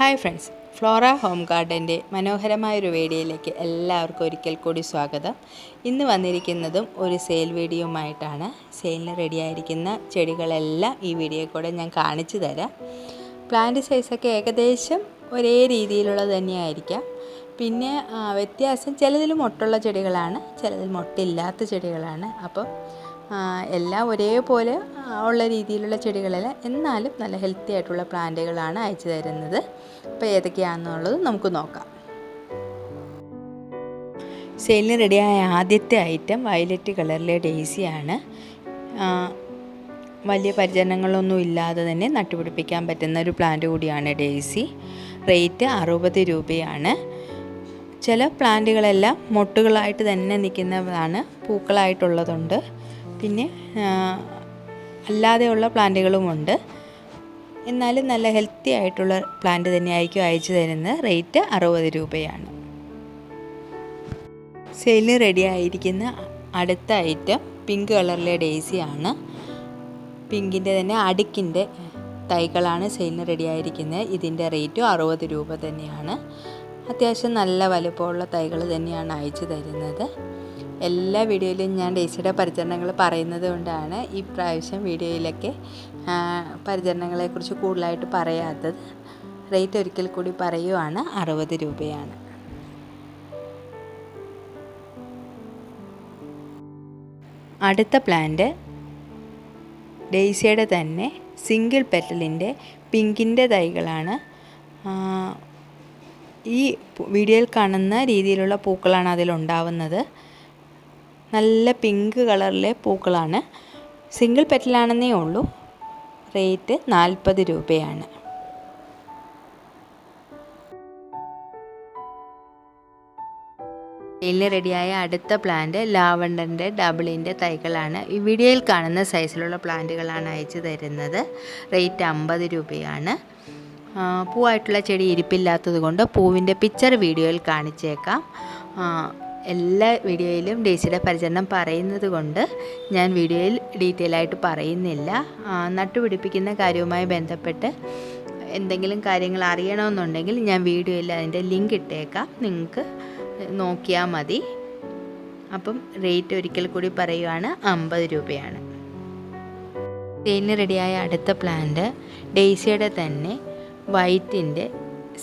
Hi friends. Flora Home ഗാർഡന്റെ മനോഹരമായൊരു വീഡിയോയിലേക്ക് എല്ലാവർക്കും ഒരിക്കൽ കൂടി സ്വാഗതം. ഇന്ന് വന്നിരിക്കുന്നതും ഒരു സെയിൽ വീഡിയോയുമായിട്ടാണ്. സെയിലിന് റെഡിയായിരിക്കുന്ന ചെടികളെല്ലാം ഈ വീഡിയോ കൂടെ ഞാൻ കാണിച്ചു തരാം. പ്ലാന്റ് സൈസൊക്കെ ഏകദേശം ഒരേ രീതിയിലുള്ളത് തന്നെയായിരിക്കാം. പിന്നെ വ്യത്യാസം ചിലതിൽ മൊട്ടുള്ള ചെടികളാണ് ചിലതിൽ മൊട്ടില്ലാത്ത ചെടികളാണ്. അപ്പം എല്ലാം ഒരേപോലെ ഉള്ള രീതിയിലുള്ള ചെടികളല്ല. എന്നാലും നല്ല ഹെൽത്തി ആയിട്ടുള്ള പ്ലാന്റുകളാണ് അയച്ചു തരുന്നത്. അപ്പോൾ ഏതൊക്കെയാണെന്നുള്ളത് നമുക്ക് നോക്കാം. സെയിലിന് റെഡിയായ ആദ്യത്തെ ഐറ്റം വയലറ്റ് കളറിലെ ഡെയ്സിയാണ് വലിയ പരിചരണങ്ങളൊന്നും ഇല്ലാതെ തന്നെ നട്ടുപിടിപ്പിക്കാൻ പറ്റുന്ന ഒരു പ്ലാന്റ് കൂടിയാണ് ഡെയ്സി റേറ്റ് അറുപത് രൂപയാണ്. ചില പ്ലാന്റുകളെല്ലാം മൊട്ടുകളായിട്ട് തന്നെ നിൽക്കുന്നതാണ് പൂക്കളായിട്ടുള്ളതുണ്ട്. പിന്നെ അല്ലാതെയുള്ള പ്ലാന്റുകളുമുണ്ട്. എന്നാലും നല്ല ഹെൽത്തി ആയിട്ടുള്ള പ്ലാന്റ് തന്നെയായിരിക്കും അയച്ചു തരുന്നത് റേറ്റ് അറുപത് രൂപയാണ്. സെയിലിന് റെഡി ആയിരിക്കുന്ന അടുത്ത ഐറ്റം പിങ്ക് കളറിലെ ഡേസിയാണ് പിങ്കിന്റെ തന്നെ അടുക്കിന്റെ തൈകളാണ് സെയിലിന് റെഡി ആയിരിക്കുന്നത്. ഇതിന്റെ റേറ്റും അറുപത് രൂപ തന്നെയാണ്. അത്യാവശ്യം നല്ല വലുപ്പമുള്ള തൈകൾ തന്നെയാണ് അയച്ചു തരുന്നത്. എല്ലാ വീഡിയോയിലും ഞാൻ ഡേസിയുടെ പരിചരണങ്ങൾ പറയുന്നത് കൊണ്ടാണ് ഈ പ്രാവശ്യം വീഡിയോയിലൊക്കെ പരിചരണങ്ങളെക്കുറിച്ച് കൂടുതലായിട്ട് പറയാത്തത്. റേറ്റ് ഒരിക്കൽ കൂടി പറയുവാണ് അറുപത് രൂപയാണ്. അടുത്ത പ്ലാന്റ് ഡേസിയുടെ തന്നെ സിംഗിൾ പെറ്റലിന്റെ പിങ്കിന്റെ തൈകളാണ്. ഈ വീഡിയോയിൽ കാണുന്ന രീതിയിലുള്ള പൂക്കളാണ് അതിലുണ്ടാവുന്നത്. നല്ല പിങ്ക് കളറിലെ പൂക്കളാണ്. സിംഗിൾ പെറ്റലാണെന്നേ ഉള്ളൂ. റേറ്റ് നാൽപ്പത് രൂപയാണ്. സെയിലിന് റെഡിയായ അടുത്ത പ്ലാന്റ് ലാവണ്ടറിന്റെ ഡബിളിന്റെ തൈകളാണ്. ഈ വീഡിയോയിൽ കാണുന്ന സൈസിലുള്ള പ്ലാന്റുകളാണ് അയച്ചു തരുന്നത്. റേറ്റ് അമ്പത് രൂപയാണ്. പൂവായിട്ടുള്ള ചെടി ഇരിപ്പില്ലാത്തത് കൊണ്ട് പൂവിന്റെ പിക്ചർ വീഡിയോയിൽ കാണിച്ചേക്കാം. എല്ലാ വീഡിയോയിലും ഡേസിയുടെ പരിചരണം പറയുന്നത് കൊണ്ട് ഞാൻ വീഡിയോയിൽ ഡീറ്റെയിൽ ആയിട്ട് പറയുന്നില്ല. നട്ടുപിടിപ്പിക്കുന്ന കാര്യവുമായി ബന്ധപ്പെട്ട് എന്തെങ്കിലും കാര്യങ്ങൾ അറിയണമെന്നുണ്ടെങ്കിൽ ഞാൻ വീഡിയോയിൽ അതിന്റെ ലിങ്ക് ഇട്ടേക്കാം. നിങ്ങൾക്ക് നോക്കിയാൽ മതി. അപ്പം റേറ്റ് ഒരിക്കൽ കൂടി പറയുവാണ് അമ്പത് രൂപയാണ്. തേനിന് റെഡിയായ അടുത്ത പ്ലാന്റ് ഡേസിയുടെ തന്നെ വൈറ്റിന്റെ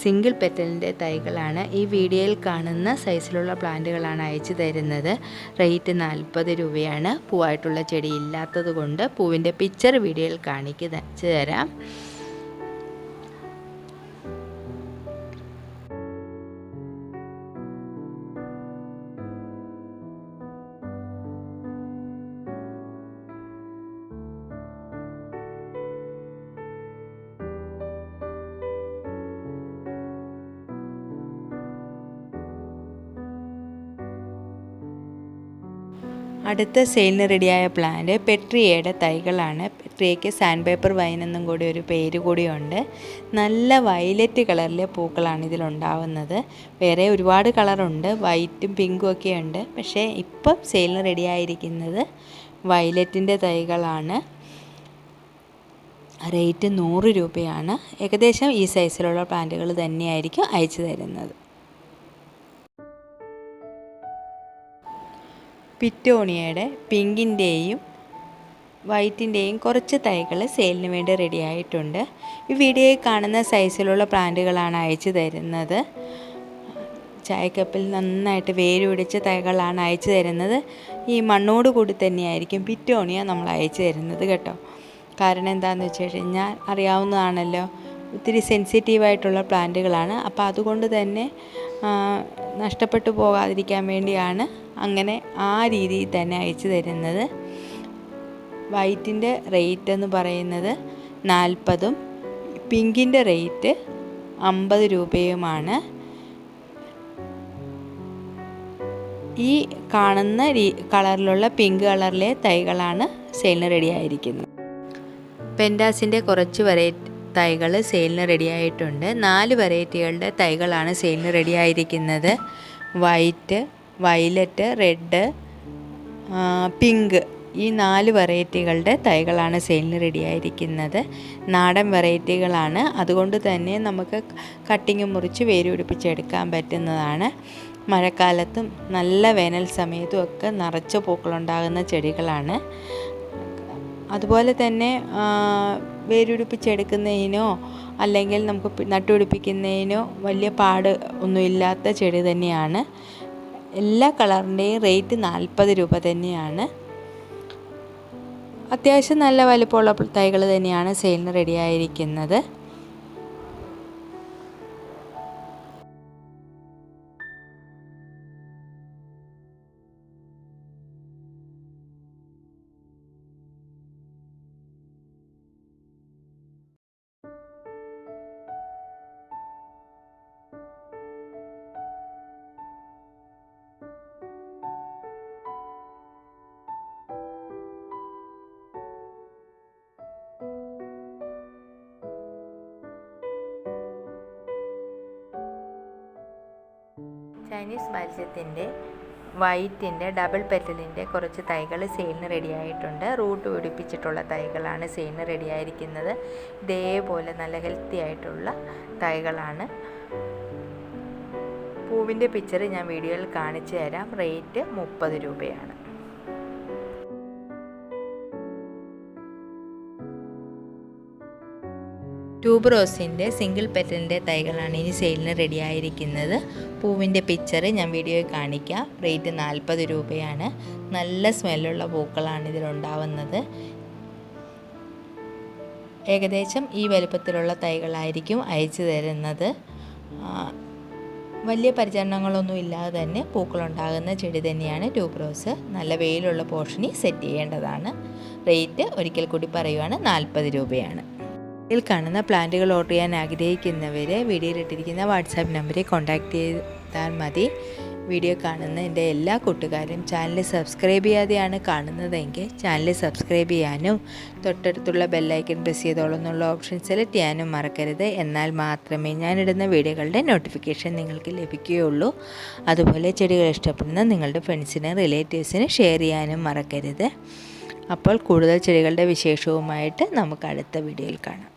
സിംഗിൾ പെറ്റലിന്റെ തൈകളാണ്. ഈ വീഡിയോയിൽ കാണുന്ന സൈസിലുള്ള പ്ലാന്റുകളാണ് അയച്ചു തരുന്നത്. റേറ്റ് നാൽപ്പത് രൂപയാണ്. പൂവായിട്ടുള്ള ചെടി ഇല്ലാത്തത് കൊണ്ട് പൂവിന്റെ പിക്ചർ വീഡിയോയിൽ കാണിക്കുക തരാം. അടുത്ത സെയിലിന് റെഡിയായ പ്ലാന്റ് പെട്രിയയുടെ തൈകളാണ്. പെട്രിയയ്ക്ക് സാൻഡ് പേപ്പർ വൈൻ എന്നും കൂടി ഒരു പേര് കൂടിയുണ്ട്. നല്ല വയലറ്റ് കളറിലെ പൂക്കളാണ് ഇതിലുണ്ടാവുന്നത്. വേറെ ഒരുപാട് കളറുണ്ട് വൈറ്റും പിങ്കും ഒക്കെ ഉണ്ട്. പക്ഷേ ഇപ്പം സെയിലിന് റെഡിയായിരിക്കുന്നത് വയലറ്റിന്റെ തൈകളാണ്. റേറ്റ് നൂറ് രൂപയാണ്. ഏകദേശം ഈ സൈസിലുള്ള പ്ലാന്റുകൾ തന്നെയായിരിക്കും അയച്ചു തരുന്നത്. പിറ്റോണിയയുടെ പിങ്കിന്റെയും വൈറ്റിന്റെയും കുറച്ച് തൈകൾ സെയിലിന് വേണ്ടി റെഡി ആയിട്ടുണ്ട്. ഈ വീഡിയോയിൽ കാണുന്ന സൈസിലുള്ള പ്ലാന്റുകളാണ് അയച്ചു തരുന്നത്. ചായക്കപ്പിൽ നന്നായിട്ട് വേര് പിടിച്ച തൈകളാണ് അയച്ചു തരുന്നത്. ഈ മണ്ണോട് കൂടി തന്നെയായിരിക്കും പിറ്റോണിയ നമ്മൾ അയച്ചു തരുന്നത് കേട്ടോ. കാരണം എന്താണെന്ന് വെച്ച് കഴിഞ്ഞാൽ അറിയാവുന്നതാണല്ലോ ഒത്തിരി സെൻസിറ്റീവായിട്ടുള്ള പ്ലാന്റുകളാണ്. അപ്പോൾ അതുകൊണ്ട് തന്നെ നഷ്ടപ്പെട്ടു പോകാതിരിക്കാൻ വേണ്ടിയാണ് അങ്ങനെ ആ രീതിയിൽ തന്നെ അയച്ചു തരുന്നത്. വൈറ്റിന്റെ റേറ്റ് എന്ന് പറയുന്നത് നാൽപ്പതും പിങ്കിന്റെ റേറ്റ് അമ്പത് രൂപയുമാണ്. ഈ കാണുന്ന കളറിലുള്ള പിങ്ക് കളറിലെ തൈകളാണ് സെയിലിന് റെഡി ആയിരിക്കുന്നത് പെൻഡാസിന്റെ കുറച്ച് വെറൈറ്റി തൈകൾ സെയിലിന് റെഡി ആയിട്ടുണ്ട് നാല് വെറൈറ്റികളുടെ തൈകളാണ് സെയിലിന് റെഡി ആയിരിക്കുന്നത് വൈറ്റ് വയലറ്റ് റെഡ് പിങ്ക് ഈ നാല് വെറൈറ്റികളുടെ തൈകളാണ് സെയിലിന് റെഡിയായിരിക്കുന്നത്. നാടൻ വെറൈറ്റികളാണ്. അതുകൊണ്ട് തന്നെ നമുക്ക് കട്ടിങ് മുറിച്ച് വേരുപിടിപ്പിച്ചെടുക്കാൻ പറ്റുന്നതാണ്. മഴക്കാലത്തും നല്ല വേനൽ സമയത്തും ഒക്കെ നിറച്ച പൂക്കളുണ്ടാകുന്ന ചെടികളാണ്. അതുപോലെ തന്നെ വേരുപിടിപ്പിച്ചെടുക്കുന്നതിനോ അല്ലെങ്കിൽ നമുക്ക് നട്ടുപിടിപ്പിക്കുന്നതിനോ വലിയ പാട് ഒന്നുമില്ലാത്ത ചെടി തന്നെയാണ്. എല്ലാ കളറിന്റെയും റേറ്റ് നാൽപ്പത് രൂപ തന്നെയാണ്. അത്യാവശ്യം നല്ല വലുപ്പമുള്ള തൈകൾ തന്നെയാണ് സെയിലിന് റെഡിയായിരിക്കുന്നത് ചൈനീസ് മത്സ്യത്തിന്റെ വൈറ്റിന്റെ ഡബിൾ പെറ്റലിന്റെ കുറച്ച് തൈകൾ സെയിലിന് റെഡി ആയിട്ടുണ്ട് റൂട്ട് പിടിപ്പിച്ചിട്ടുള്ള തൈകളാണ് സെയിലിന് റെഡി ആയിരിക്കുന്നത് ഇതേപോലെ നല്ല ഹെൽത്തി ആയിട്ടുള്ള തൈകളാണ്. പൂവിന്റെ പിക്ചർ ഞാൻ വീഡിയോയിൽ കാണിച്ചു തരാം. റേറ്റ് മുപ്പത് രൂപയാണ്. ട്യൂബ് റോസിന്റെ സിംഗിൾ പെറ്റലിന്റെ തൈകളാണ് ഇനി സെയിലിന് റെഡി ആയിരിക്കുന്നത് പൂവിന്റെ പിക്ചർ ഞാൻ വീഡിയോയിൽ കാണിക്കാം. റേറ്റ് നാൽപ്പത് രൂപയാണ്. നല്ല സ്മെല്ലുള്ള പൂക്കളാണ് ഇതിലുണ്ടാവുന്നത് ഏകദേശം ഈ വലുപ്പത്തിലുള്ള തൈകളായിരിക്കും അയച്ചു തരുന്നത്. വലിയ പരിചരണങ്ങളൊന്നും ഇല്ലാതെ തന്നെ പൂക്കളുണ്ടാകുന്ന ചെടി തന്നെയാണ് ട്യൂബ് റോസ് നല്ല വെയിലുള്ള പോർഷനിൽ സെറ്റ് ചെയ്യേണ്ടതാണ്. റേറ്റ് ഒരിക്കൽ കൂടി പറയുവാണ് നാൽപ്പത് രൂപയാണ്. ഇതിൽ കാണുന്ന പ്ലാന്റുകൾ ഓർഡർ ചെയ്യാൻ ആഗ്രഹിക്കുന്നവർ വീഡിയോയിലിട്ടിരിക്കുന്ന വാട്സാപ്പ് നമ്പറിൽ കോൺടാക്ട് ചെയ്താൽ മതി. വീഡിയോ കാണുന്ന എന്റെ എല്ലാ കൂട്ടുകാരും ചാനൽ സബ്സ്ക്രൈബ് ചെയ്യാതെയാണ് കാണുന്നതെങ്കിൽ ചാനൽ സബ്സ്ക്രൈബ് ചെയ്യാനും തൊട്ടടുത്തുള്ള ബെല്ലൈക്കൺ പ്രസ് ചെയ്തോളെന്നുള്ള ഓപ്ഷൻ സെലക്ട് ചെയ്യാനും മറക്കരുത്. എന്നാൽ മാത്രമേ ഞാനിടുന്ന വീഡിയോകളുടെ നോട്ടിഫിക്കേഷൻ നിങ്ങൾക്ക് ലഭിക്കുകയുള്ളൂ. അതുപോലെ ചെടികൾ ഇഷ്ടപ്പെടുന്ന നിങ്ങളുടെ ഫ്രണ്ട്സിന് റിലേറ്റീവ്സിന് ഷെയർ ചെയ്യാനും മറക്കരുത്. അപ്പോൾ കൂടുതൽ ചെടികളുടെ വിശേഷവുമായിട്ട് നമുക്ക് അടുത്ത വീഡിയോയിൽ കാണാം.